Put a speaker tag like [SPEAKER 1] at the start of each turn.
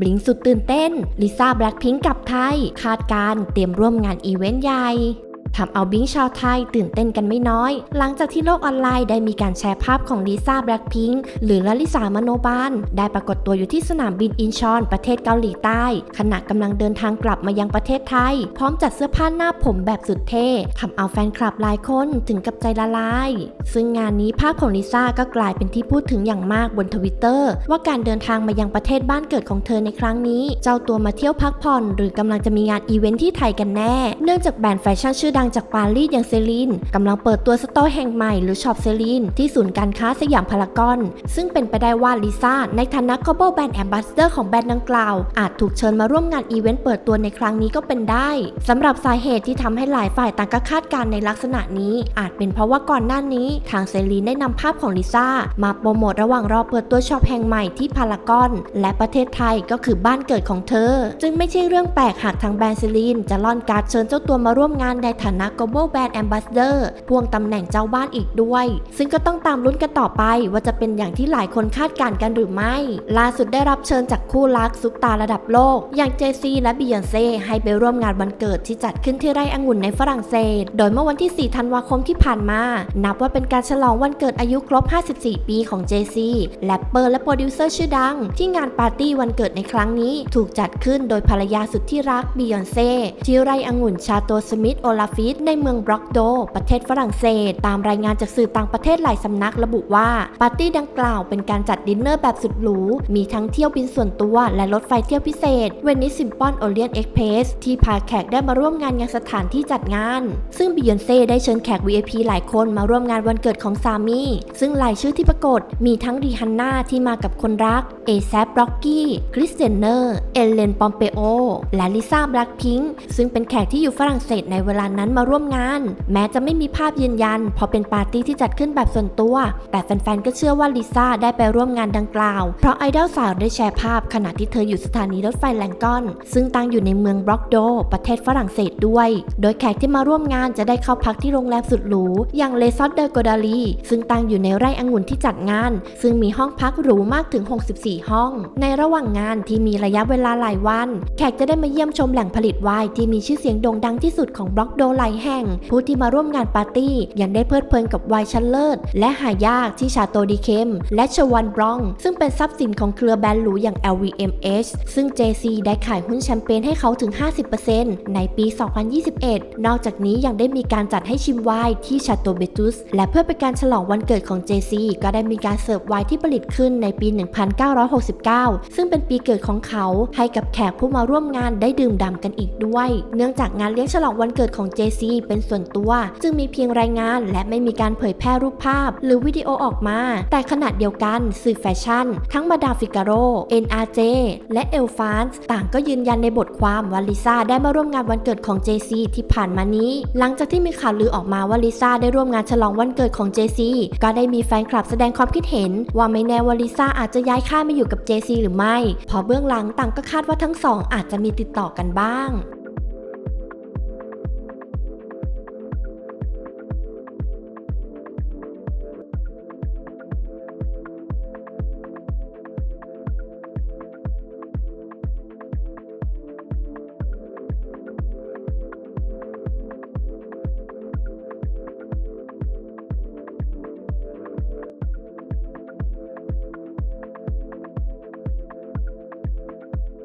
[SPEAKER 1] บลิงสุดตื่นเต้นลิซ่าแบล็คพิงค์กลับไทย คาดการเตรียมร่วมงานอีเวนต์ใหญ่ ทำเอาบิงชาวไทยตื่นเต้นกันไม่น้อย หลังจากที่โลกออนไลน์ได้มีการแชร์ภาพของลิซ่าแบล็คพิงค์หรือลลิสามโนบาน ได้ปรากฏตัวอยู่ที่สนามบินอินชอน ประเทศเกาหลีใต้ ขณะกำลังเดินทางกลับมายังประเทศไทย พร้อมจัดเสื้อผ้าหน้าผมแบบสุดเท่ทำเอาแฟนคลับหลายคนถึงกับใจละลาย ซึ่งงานนี้ภาพของลิซ่าก็กลายเป็นที่พูดถึงอย่างมากบนทวิตเตอร์ว่าการเดินทางมายังประเทศบ้านเกิดของเธอในครั้งนี้ เจ้าตัวมาเที่ยวพักผ่อน หรือกำลังจะมีงานอีเวนท์ที่ไทยกันแน่ เนื่องจากแบรนด์แฟชั่นชื่อดังจากปารีสอย่างเซรีนกำลังเปิดตัวสโตร์แห่งใหม่หรือช็อปเซรีนที่ศูนย์การค้าสยามพารากอน ซึ่งเป็นไปได้ว่าลิซ่าในฐานะ global brand ambassador ของแบรนด์ดังกล่าว อาจถูกเชิญมาร่วมงานอีเวนต์เปิดตัวในครั้งนี้ก็เป็นได้สำหรับสาเหตุที่ทำให้หลายฝ่ายต่างก็คาดการณ์ในลักษณะนี้ อาจเป็นเพราะว่าก่อนหน้านี้ทางเซรีนได้นำภาพของลิซ่ามาโปรโมทระหว่างรอเปิดตัวช็อปแห่งใหม่ที่พารากอน และประเทศไทยก็คือบ้านเกิดของเธอ จึงไม่ใช่เรื่องแปลกหากทางแบรนด์เซรีนจะล่อนการเชิญเจ้าตัวมาร่วมงานในฐานะ global brand ambassador พ่วงตำแหน่งเจ้าบ้านอีกด้วย ซึ่งก็ต้องตามลุ้นกันต่อไปว่าจะเป็นอย่างที่หลายคนคาดการณ์กันหรือไม่ ล่าสุดได้รับเชิญจากคู่รักซุปตาระดับโลก อย่างเจซีและบียอนเซ่ให้ไปร่วมงานวันเกิดที่จัดขึ้นที่ไร่องุ่นในฝรั่งเศส โดยเมื่อวันที่ 4 ธันวาคมที่ผ่านมา นับว่าเป็นการฉลองวันเกิดอายุครบ 54 ปีของเจซีแรปเปอร์และโปรดิวเซอร์ชื่อดัง ที่งานปาร์ตี้วันเกิดในครั้งนี้ ถูกจัดขึ้นโดยภรรยาสุดที่รักบียอนเซ่ที่ไร่องุ่นชาโตสมิธโอลาฟิสในเมืองบร็อกโด ประเทศฝรั่งเศส ตามรายงานจากสื่อต่างประเทศหลายสำนักระบุว่า ปาร์ตี้ดังกล่าวเป็นการจัดดินเนอร์แบบสุดหรู มีทั้งเที่ยวบินส่วนตัว และรถไฟเที่ยวพิเศษเวนิสซิมปอนโอเลียนเอ็กเพสที่พาแขกได้มาร่วมงานยังสถานที่จัดงาน ซึ่งบิยอนเซ่ได้เชิญแขก VIP หลายคนมาร่วมงานวันเกิดของซามี ซึ่งรายชื่อที่ปรากฏมีทั้งรีฮันน่าที่มากับคนรักเอแซปร็อกกี้คริสเตนเนอร์เอเลนปอมเปโอและลิซ่าแบล็คพิงค์ซึ่งเป็นแขกที่อยู่ฝรั่งเศสในเวลานั้นมาร่วมงาน แม้จะไม่มีภาพยืนยันเพราะเป็นปาร์ตี้ที่จัดขึ้นแบบส่วนตัว แต่แฟนๆ ก็เชื่อว่าลิซ่าได้ไปร่วมงานดังกล่าว เพราะไอดอลสาวได้แชร์ภาพขณะที่เธออยู่สถานีรถไฟแลงกอน ซึ่งตั้งอยู่ในเมืองบล็อกโด ประเทศฝรั่งเศสด้วย โดยแขกที่มาร่วมงานจะได้เข้าพักที่โรงแรมสุดหรูอย่างเลซอดเดอโกดาลีซึ่งตั้งอยู่ในไร่องุ่นที่จัดงาน ซึ่งมีห้องพักหรูมากถึง 64 ห้อง ในระหว่างงานที่มีระยะเวลาหลายวัน แขกจะได้มาเยี่ยมชมแหล่งผลิตไวน์ที่มีชื่อเสียงโด่งดังที่สุดของบล็อกโดหลายแห่ง ผู้ที่มาร่วมงานปาร์ตี้ ยังได้เพลิดเพลินกับไวน์ชั้นเลิศ และหายากที่ชาโตดีเคมและชวันบรอง ซึ่งเป็นทรัพย์สินของเครือแบรนด์หรูอย่าง LVMH ซึ่ง JC ได้ขายหุ้นแชมเปญให้เขาถึง 50%ในปี 2021 นอกจากนี้ยังได้มีการจัดให้ชิมไวน์ที่ชาโตเบตุสและเพื่อเป็นการฉลองวันเกิดของ JC ก็ได้มีการเสิร์ฟไวน์ที่ผลิตขึ้นในปี 1969 ซึ่งเป็นปีเกิดของเขาให้กับแขกผู้มาร่วมงานได้ดื่มด่ำกันอีกด้วย เนื่องจากงานเลี้ยงฉลองวันเกิดของ JC เป็นส่วนตัว จึงมีเพียงรายงานและไม่มีการเผยแพร่รูปภาพ หรือวิดีโอออกมา แต่ขณะเดียวกันสื่อแฟชั่น ทั้งมาดาฟิกาโร NRJ และเอลฟานส์ต่างก็ยืนยันในบทความว่าลิซ่าได้มาร่วมงานวันเกิดของ JC ที่ผ่านมานี้ หลังจากที่มีข่าวลือออกมาว่าลิซ่าได้ร่วมงานฉลองวันเกิดของ JC ก็ได้มีแฟนคลับแสดงความคิดเห็น ว่าไม่แน่ว่าลิซ่าอาจจะย้ายค่ายมาอยู่กับ JC หรือไม่ เพราะเบื้องหลังต่างก็คาดว่าทั้งสองอาจจะมีติดต่อกันบ้าง